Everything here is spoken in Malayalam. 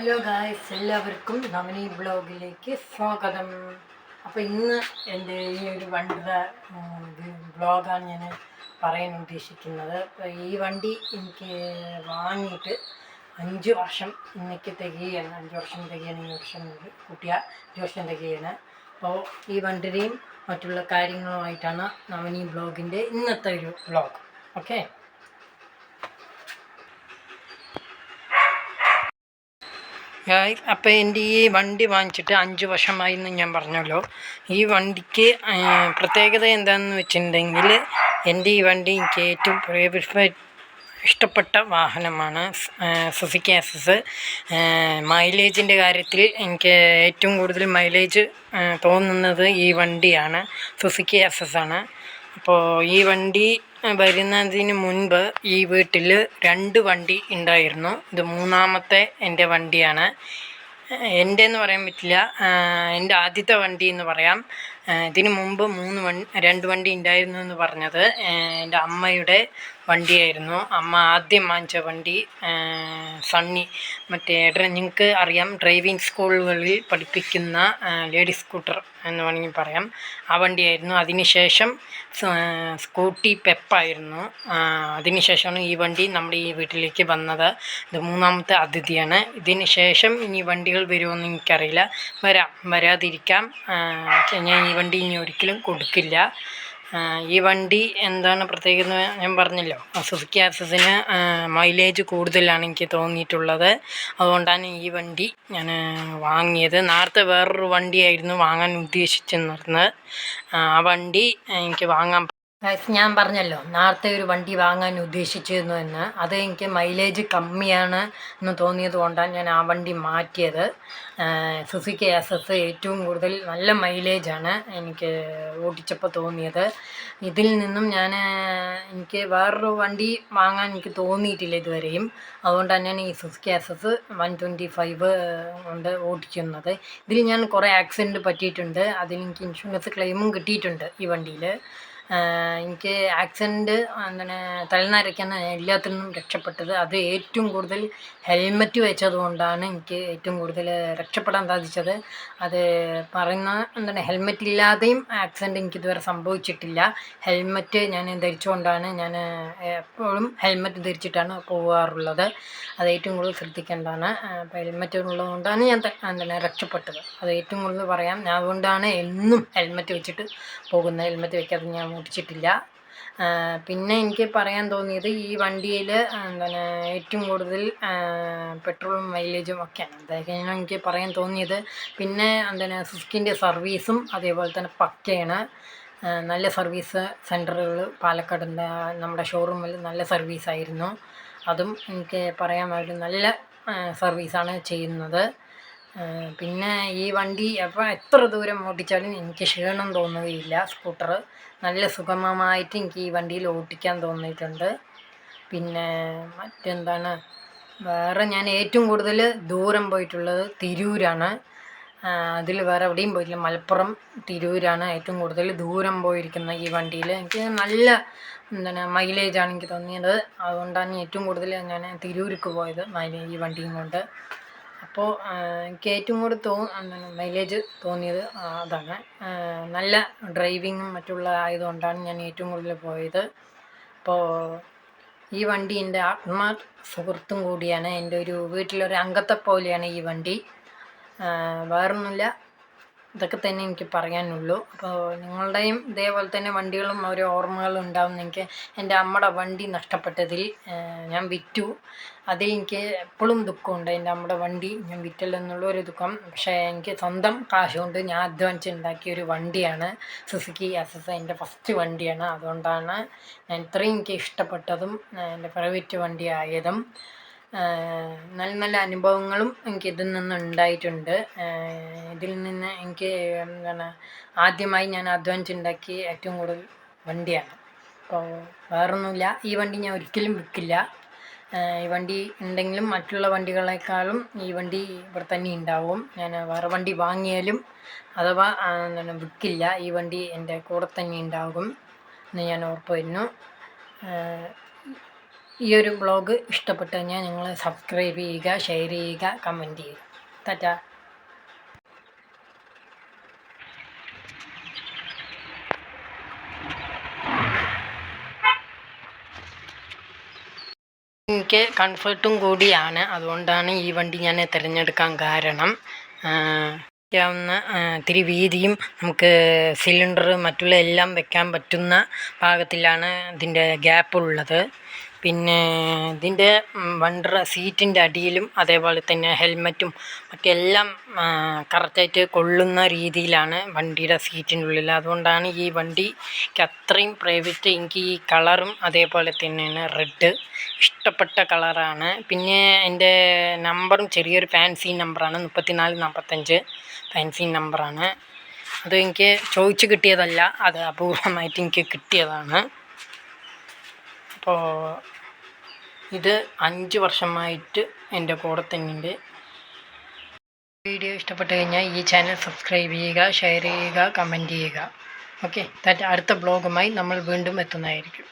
ഹലോ ഗായ്സ് എല്ലാവർക്കും നവനി ബ്ലോഗിലേക്ക് സ്വാഗതം. അപ്പോൾ ഇന്ന് എന്റെ ഈ ഒരു വണ്ടിയുടെ ബ്ലോഗാണ് ഞാൻ പറയാൻ ഉദ്ദേശിക്കുന്നത്. അപ്പോൾ ഈ വണ്ടി എനിക്ക് വാങ്ങിയിട്ട് അഞ്ച് വർഷം ഇന്നേക്ക് തികയാണ്. അഞ്ച് വർഷം തികയാണ് ഈ വർഷം കുട്ടിയ അഞ്ച് വർഷം തികയാണ്. അപ്പോൾ ഈ വണ്ടിയുടെയും മറ്റുള്ള കാര്യങ്ങളുമായിട്ടാണ് നവനി ബ്ലോഗിന്റെ ഇന്നത്തെ ഒരു ബ്ലോഗ് ഓക്കെ? അപ്പോൾ എന്റെ ഈ വണ്ടി വാങ്ങിച്ചിട്ട് അഞ്ച് വർഷമായി എന്ന് ഞാൻ പറഞ്ഞല്ലോ. ഈ വണ്ടിക്ക് പ്രത്യേകത എന്താണെന്ന് വെച്ചിട്ടുണ്ടെങ്കിൽ എന്റെ ഈ വണ്ടി എനിക്ക് ഏറ്റവും ഇഷ്ടപ്പെട്ട വാഹനമാണ് സുസുക്കി എസ് മൈലേജിന്റെ കാര്യത്തിൽ എനിക്ക് ഏറ്റവും കൂടുതൽ മൈലേജ് തോന്നുന്നത് ഈ വണ്ടിയാണ് സുസുക്കി എസ് ആണ്. അപ്പോൾ ഈ വണ്ടി വരുന്നതിന് മുൻപ് ഈ വീട്ടിൽ രണ്ട് വണ്ടി ഉണ്ടായിരുന്നു. ഇത് മൂന്നാമത്തെ എന്റെ വണ്ടിയാണ്. എന്റെ എന്ന് പറയാൻ പറ്റില്ല. എന്റെ ആദ്യത്തെ വണ്ടി എന്ന് പറയാം. ഇതിന് മുമ്പ് മൂന്ന് വണ്ടി രണ്ട് വണ്ടി ഉണ്ടായിരുന്നു എന്ന് പറഞ്ഞത്. എന്റെ അമ്മയുടെ വണ്ടിയായിരുന്നു. അമ്മ ആദ്യം വാങ്ങിച്ച വണ്ടി സണ്ണി. മറ്റേ നിങ്ങൾക്ക് അറിയാം ഡ്രൈവിംഗ് സ്കൂളുകളിൽ പഠിപ്പിക്കുന്ന ലേഡി സ്കൂട്ടർ എന്ന് വേണമെങ്കിൽ പറയാം. ആ വണ്ടിയായിരുന്നു. അതിനുശേഷം സ്കൂട്ടി പെപ്പായിരുന്നു അതിനുശേഷമാണ് ഈ വണ്ടി നമ്മുടെ ഈ വീട്ടിലേക്ക് വന്നത്. ഇത് മൂന്നാമത്തെ അതിഥിയാണ്. ഇതിന് ശേഷം ഇനി വണ്ടികൾ വരുമോ എന്ന് എനിക്കറിയില്ല. വരാം. വരാതിരിക്കാം. ഞാൻ ഈ വണ്ടി ഇനി ഒരിക്കലും കൊടുക്കില്ല. ഈ വണ്ടി എന്താണ് പ്രത്യേകത ഞാൻ പറഞ്ഞല്ലോ. സുസുക്കി ആക്സസിന് മൈലേജ് കൂടുതലാണ് എനിക്ക് തോന്നിയിട്ടുള്ളത്. അതുകൊണ്ടാണ് ഈ വണ്ടി ഞാൻ വാങ്ങിയത്. നേരത്തെ വേറൊരു വണ്ടിയായിരുന്നു വാങ്ങാൻ ഉദ്ദേശിച്ചിരുന്നത് ആ വണ്ടി എനിക്ക് വാങ്ങാൻ ഞാൻ പറഞ്ഞല്ലോ നേരത്തെ ഒരു വണ്ടി വാങ്ങാൻ ഉദ്ദേശിച്ചിരുന്നു എന്ന്. അത് എനിക്ക് മൈലേജ് കമ്മിയാണ് എന്ന് തോന്നിയത് കൊണ്ടാണ് ഞാൻ ആ വണ്ടി മാറ്റിയത്. സുസുക്കി എസ് എസ് ഏറ്റവും കൂടുതൽ നല്ല മൈലേജാണ് എനിക്ക് ഓടിച്ചപ്പോൾ തോന്നിയത്. ഇതിൽ നിന്നും ഞാൻ എനിക്ക് വേറൊരു വണ്ടി വാങ്ങാൻ എനിക്ക് തോന്നിയിട്ടില്ല ഇതുവരെയും. അതുകൊണ്ടാണ് ഞാൻ ഈ Suzuki S S one twenty five കൊണ്ട് ഓടിക്കുന്നത്. ഇതിൽ ഞാൻ കുറേ ആക്സിഡന്റ് പറ്റിയിട്ടുണ്ട്. അതിൽ എനിക്ക് ഇൻഷുറൻസ് ക്ലെയിമും കിട്ടിയിട്ടുണ്ട് ഈ വണ്ടിയിൽ. എനിക്ക് ആക്സിഡന്റ് എന്താണ് തലനാരിക്കാണ് എല്ലാത്തിൽ നിന്നും രക്ഷപ്പെട്ടത്. അത് ഏറ്റവും കൂടുതൽ ഹെൽമറ്റ് വെച്ചത് കൊണ്ടാണ് എനിക്ക് ഏറ്റവും കൂടുതൽ രക്ഷപ്പെടാൻ സാധിച്ചത്. അത് പറയുന്ന എന്താണ് ഹെൽമെറ്റ് ഇല്ലാതെയും ആക്സിഡന്റ് എനിക്ക് ഇതുവരെ സംഭവിച്ചിട്ടില്ല. ഹെൽമറ്റ് ഞാൻ ധരിച്ചുകൊണ്ടാണ് ഞാൻ എപ്പോഴും ഹെൽമറ്റ് ധരിച്ചിട്ടാണ് പോകാറുള്ളത് അത് ഏറ്റവും കൂടുതൽ ശ്രദ്ധിക്കേണ്ടതാണ്. അപ്പോൾ ഹെൽമറ്റ് ഉള്ളതുകൊണ്ടാണ് ഞാൻ എന്താണ് രക്ഷപ്പെട്ടത്. അത് ഏറ്റവും കൂടുതൽ പറയാം. ഞാൻ അതുകൊണ്ടാണ് എന്നും ഹെൽമറ്റ് വെച്ചിട്ട് പോകുന്നത്. ഹെൽമറ്റ് വെക്കാതെ ഞാൻ ഓടിച്ചിട്ടില്ല പിന്നെ എനിക്ക് പറയാൻ തോന്നിയത് ഈ വണ്ടിയിൽ എന്താണ് ഏറ്റവും കൂടുതൽ പെട്രോളും മൈലേജും ഒക്കെയാണ്. അതൊക്കെയാണ് എനിക്ക് പറയാൻ തോന്നിയത്. പിന്നെ എന്താണ് സുസ്കിന്റെ സർവീസും അതേപോലെ തന്നെ പക്കയാണ്. നല്ല സർവീസ് സെന്ററുകൾ പാലക്കാടിന്റെ നമ്മുടെ ഷോറൂമിൽ നല്ല സർവീസായിരുന്നു. അതും എനിക്ക് പറയാൻ ഒരു നല്ല സർവീസാണ് ചെയ്യുന്നത്. പിന്നെ ഈ വണ്ടി എപ്പോൾ എത്ര ദൂരം ഓടിച്ചാലും എനിക്ക് ക്ഷീണം തോന്നുകയില്ല സ്കൂട്ടർ നല്ല സുഗമമായിട്ട് എനിക്ക് ഈ വണ്ടിയിൽ ഓടിക്കാൻ തോന്നിയിട്ടുണ്ട്. പിന്നെ മറ്റെന്താണ്? വേറെ ഞാൻ ഏറ്റവും കൂടുതൽ ദൂരം പോയിട്ടുള്ളത് തിരൂരാണ്. അതിൽ വേറെ എവിടെയും പോയിട്ടില്ല. മലപ്പുറം തിരൂരാണ് ഏറ്റവും കൂടുതൽ ദൂരം പോയിരിക്കുന്ന ഈ വണ്ടിയിൽ. എനിക്ക് നല്ല എന്താണ് മൈലേജാണ് എനിക്ക് തോന്നിയത്. അതുകൊണ്ടാണ് ഏറ്റവും കൂടുതൽ ഞാൻ തിരൂർക്ക് പോയത് മൈലേജ് ഈ വണ്ടിയും കൊണ്ട്. അപ്പോൾ എനിക്ക് ഏറ്റവും കൂടുതൽ തോ മൈലേജ് തോന്നിയത് അതാണ്. നല്ല ഡ്രൈവിങ്ങും മറ്റുള്ള ആയതുകൊണ്ടാണ് ഞാൻ ഏറ്റവും കൂടുതൽ പോയത്. അപ്പോൾ ഈ വണ്ടി എന്റെ ആത്മാ സുഹൃത്തും കൂടിയാണ്. എന്റെ ഒരു വീട്ടിലൊരു അംഗത്തെ പോലെയാണ് ഈ വണ്ടി. വേറൊന്നുമില്ല. ഇതൊക്കെ തന്നെ എനിക്ക് പറയാനുള്ളൂ. അപ്പോൾ നിങ്ങളുടെയും ഇതേപോലെ തന്നെ വണ്ടികളും ഓരോ ഓർമ്മകളും ഉണ്ടാവും എനിക്ക് എന്റെ അമ്മയുടെ വണ്ടി നഷ്ടപ്പെട്ടതിൽ ഞാൻ വിറ്റു. അതിൽ എനിക്ക് എപ്പോഴും ദുഃഖമുണ്ട്. എന്റെ അമ്മയുടെ വണ്ടി ഞാൻ വിറ്റല്ലോ ഒരു ദുഃഖം. പക്ഷേ എനിക്ക് സ്വന്തം കാശ് കൊണ്ട് ഞാൻ അധ്വാനിച്ച് ഉണ്ടാക്കിയ ഒരു വണ്ടിയാണ് സുസുക്കി എസ് എസ് എന്റെ ഫസ്റ്റ് വണ്ടിയാണ്. അതുകൊണ്ടാണ് ഞാൻ ഇത്രയും എനിക്ക് ഇഷ്ടപ്പെട്ടതും എന്റെ പ്രൈവറ്റ് വണ്ടി ആയതും. ആഹ് നല്ല നല്ല അനുഭവങ്ങളും എനിക്ക് ഇതിൽ നിന്ന് ഉണ്ടായിട്ടുണ്ട് ഇതിൽ നിന്ന് എനിക്ക് എന്താണ് ആദ്യമായി ഞാൻ അധ്വാനിച്ചുണ്ടാക്കിയ ഏറ്റവും കൂടുതൽ വണ്ടിയാണ്. അപ്പോൾ വേറൊന്നുമില്ല. ഈ വണ്ടി ഞാൻ ഒരിക്കലും വിൽക്കില്ല. ഈ വണ്ടി ഉണ്ടെങ്കിലും മറ്റുള്ള വണ്ടികളെക്കാളും ഈ വണ്ടി ഇവിടെ തന്നെ ഉണ്ടാവും. ഞാൻ വേറെ വണ്ടി വാങ്ങിയാലും അഥവാ എന്താണ് വിൽക്കില്ല ഈ വണ്ടി എന്റെ കൂടെ തന്നെ ഉണ്ടാകും എന്ന് ഞാൻ ഉറപ്പ് വരുന്നു ഈ ഒരു ബ്ലോഗ് ഇഷ്ടപ്പെട്ടു കഴിഞ്ഞാൽ നിങ്ങൾ സബ്സ്ക്രൈബ് ചെയ്യുക ഷെയർ ചെയ്യുക കമന്റ് ചെയ്യുക. ടാറ്റാ. എനിക്ക് കംഫർട്ടും കൂടിയാണ്. അതുകൊണ്ടാണ് ഈ വണ്ടി ഞാൻ തിരഞ്ഞെടുക്കാൻ കാരണം. വയ്ക്കാവുന്ന ഇത്തിരി വീതിയും നമുക്ക് സിലിണ്ടർ മറ്റുള്ള എല്ലാം വെക്കാൻ പറ്റുന്ന പാകത്തിലാണ് ഇതിന്റെ ഗ്യാപ്പ് ഉള്ളത്. പിന്നെ ഇതിന്റെ വണ്ടർ സീറ്റിന്റെ അടിയിലും അതേപോലെ തന്നെ ഹെൽമറ്റും മറ്റെല്ലാം കറക്റ്റായിട്ട് കൊള്ളുന്ന രീതിയിലാണ് വണ്ടിയുടെ സീറ്റിന്റെ ഉള്ളിൽ അതുകൊണ്ടാണ് ഈ വണ്ടിക്ക് അത്രയും പ്രൈവറ്റ് എനിക്ക് ഈ കളറും അതേപോലെ തന്നെയാണ് റെഡ് ഇഷ്ടപ്പെട്ട കളറാണ്. പിന്നെ എന്റെ നമ്പറും ചെറിയൊരു ഫാൻസി നമ്പറാണ് മുപ്പത്തിനാല് നാൽപ്പത്തഞ്ച് ഫാൻസി നമ്പറാണ്. അത് എനിക്ക് ചോദിച്ച് കിട്ടിയതല്ല അത് അപൂർവമായിട്ട് എനിക്ക് കിട്ടിയതാണ്. അപ്പോൾ ഇത് അഞ്ച് വർഷമായിട്ട് എന്റെ കൂടെ തന്നെയുണ്ട്. വീഡിയോ ഇഷ്ടപ്പെട്ട് കഴിഞ്ഞാൽ ഈ ചാനൽ സബ്സ്ക്രൈബ് ചെയ്യുക ഷെയർ ചെയ്യുക കമന്റ് ചെയ്യുക. ഓക്കെ അടുത്ത ബ്ലോഗുമായി നമ്മൾ വീണ്ടും എത്തുന്നതായിരിക്കും.